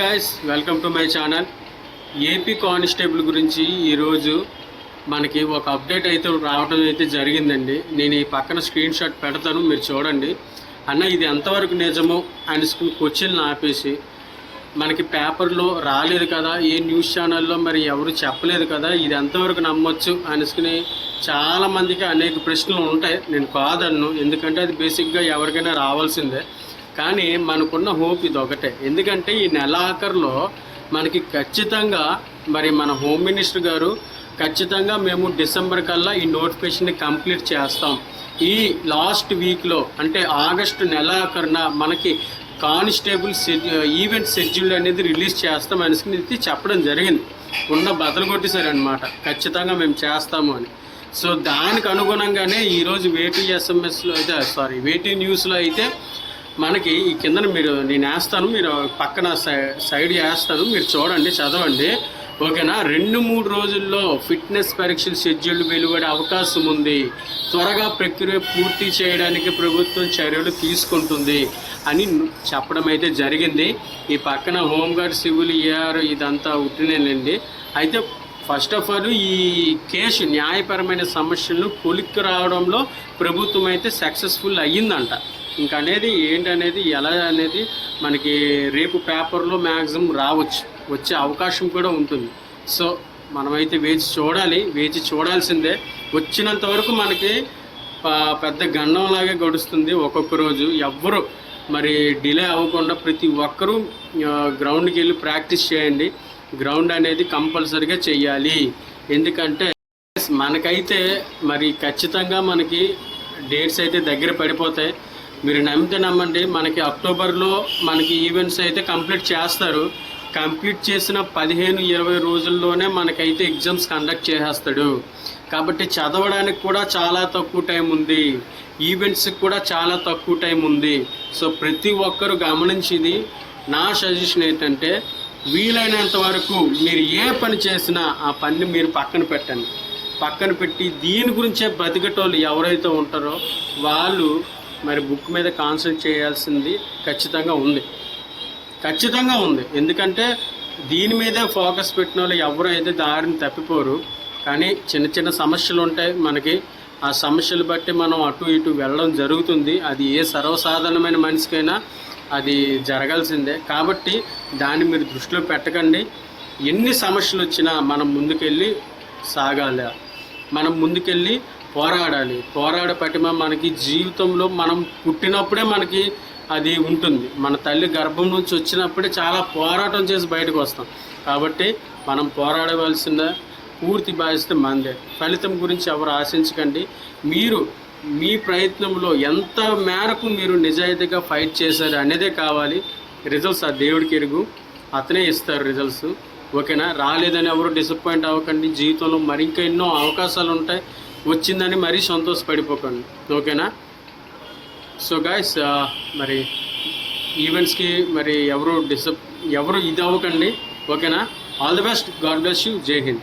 Guys welcome to my channel AP constable గురించి ఈరోజు మనకి ఒక అప్డేట్ అయితే రావడం అయితే జరిగిందండి. నేను ఈ పక్కన స్క్రీన్ షాట్ పెడతాను మీరు చూడండి. అన్న ఇది ఎంతవరకు నిజమో అని క్వశ్చన్లు ఆపేసి మనకి పేపర్లో రాలేదు కదా ఏ న్యూస్ ఛానల్లో మరి ఎవరు చెప్పలేదు కదా ఇది ఎంతవరకు నమ్మొచ్చు అనుకుని చాలా మందికి అనేక ప్రశ్నలు ఉంటాయి. నేను కాదన్ను ఎందుకంటే అది బేసిక్గా ఎవరికైనా రావాల్సిందే. కానీ మనకున్న హోప్ ఇది ఒకటే ఎందుకంటే ఈ నెలాఖరులో మనకి ఖచ్చితంగా మరి మన హోమ్ మినిస్టర్ గారు ఖచ్చితంగా మేము డిసెంబర్ కల్లా ఈ నోటిఫికేషన్ని కంప్లీట్ చేస్తాం. ఈ లాస్ట్ వీక్లో అంటే ఆగస్టు నెలాఖరున మనకి కానిస్టేబుల్ ఈవెంట్ షెడ్యూల్ అనేది రిలీజ్ చేస్తాం అనేసి చెప్పడం జరిగింది. ఉన్న బదలు కొట్టేశారనమాట ఖచ్చితంగా మేము చేస్తాము అని. సో దానికి అనుగుణంగానే ఈరోజు వేటి ఎస్ఎంఎస్లో అయితే సారీ వేటి న్యూస్లో అయితే మనకి ఈ కిందన మీరు నేను వేస్తాను మీరు పక్కన సై- సైడ్ వేస్తాను మీరు చూడండి చదవండి. ఓకేనా? రెండు మూడు రోజుల్లో ఫిట్నెస్ పరీక్షలు షెడ్యూల్ వెలువడే అవకాశం ఉంది. త్వరగా ప్రక్రియ పూర్తి చేయడానికి ప్రభుత్వం చర్యలు తీసుకుంటుంది అని చెప్పడం అయితే జరిగింది. ఈ పక్కన హోంగార్డ్ సివిల్ ఏఆర్ ఇదంతా ఉట్టినేనండి అయితే ఫస్ట్ ఆఫ్ ఆల్ ఈ కేసు న్యాయపరమైన సమస్యలను కొలిక్కి రావడంలో ప్రభుత్వం అయితే సక్సెస్ఫుల్ అయ్యిందంట. ఇంకా అనేది ఏంటనేది ఎలా అనేది మనకి రేపు పేపర్లో మ్యాక్సిమం రావచ్చు వచ్చే అవకాశం కూడా ఉంటుంది. సో మనమైతే వేచి చూడాలి వేచి చూడాల్సిందే. వచ్చినంత వరకు మనకి పెద్ద గండంలాగే గడుస్తుంది ఒక్కొక్క రోజు. ఎవ్వరు మరి డిలే అవ్వకుండా ప్రతి ఒక్కరూ గ్రౌండ్కి వెళ్ళి ప్రాక్టీస్ చేయండి. గ్రౌండ్ అనేది కంపల్సరిగా చేయాలి ఎందుకంటే మనకైతే మరి ఖచ్చితంగా మనకి డేట్స్ అయితే దగ్గర పడిపోతాయి. మీరు నమ్మితే నమ్మండి. మనకి అక్టోబర్లో మనకి ఈవెంట్స్ అయితే కంప్లీట్ చేస్తారు. కంప్లీట్ చేసిన పదిహేను ఇరవై రోజుల్లోనే మనకైతే ఎగ్జామ్స్ కండక్ట్ చేసేస్తాడు. కాబట్టి చదవడానికి కూడా చాలా తక్కువ టైం ఉంది. ఈవెంట్స్కి కూడా చాలా తక్కువ టైం ఉంది. సో ప్రతి ఒక్కరు గమనించింది. నా సజెషన్ ఏంటంటే వీలైనంత వరకు మీరు ఏ పని చేసినా ఆ పని మీరు పక్కన పెట్టండి. పక్కన పెట్టి దీని గురించే బతికటోళ్ళు ఎవరైతే ఉంటారో వాళ్ళు మరి బుక్ మీద కాన్సల్ట్ చేయాల్సింది ఖచ్చితంగా ఉంది. ఖచ్చితంగా ఉంది. ఎందుకంటే దీని మీదే ఫోకస్ పెట్టిన వాళ్ళు ఎవరు అయితే దారిని తప్పిపోరు కానీ చిన్న చిన్న సమస్యలు ఉంటాయి మనకి. ఆ సమస్యలు బట్టి మనం అటు ఇటు వెళ్ళడం జరుగుతుంది. అది ఏ సర్వసాధారణమైన మనిషికైనా అది జరగాల్సిందే. కాబట్టి దాన్ని మీరు దృష్టిలో పెట్టకండి. ఎన్ని సమస్యలు వచ్చినా మనం ముందుకెళ్ళి సాగాలి. మనం ముందుకెళ్ళి పోరాడాలి. పోరాడ పటిమ మనకి జీవితంలో మనం పుట్టినప్పుడే మనకి అది ఉంటుంది. మన తల్లి గర్భం నుంచి వచ్చినప్పుడే చాలా పోరాటం చేసి బయటకు వస్తాం. కాబట్టి మనం పోరాడవలసిన పూర్తి బాధ్యత మందే ఫలితం గురించి ఎవరు ఆశించకండి. మీరు మీ ప్రయత్నంలో ఎంత మేరకు మీరు నిజాయితీగా ఫైట్ చేశారు అనేదే కావాలి. రిజల్ట్స్ ఆ దేవుడికి ఎరుగు. అతనే ఇస్తారు రిజల్ట్స్. ఓకేనా? రాలేదని ఎవరు డిసప్పాయింట్ అవ్వకండి. జీవితంలో మరి ఇంకా ఎన్నో అవకాశాలు ఉంటాయి. వచ్చిందని మరీ సంతోషపడిపోకండి. ఓకేనా? సో గాయస్ మరి ఈవెంట్స్కి మరి ఎవరు డిసప్ ఎవరు ఇది అవ్వకండి. ఓకేనా? All the best god bless you జై హింద్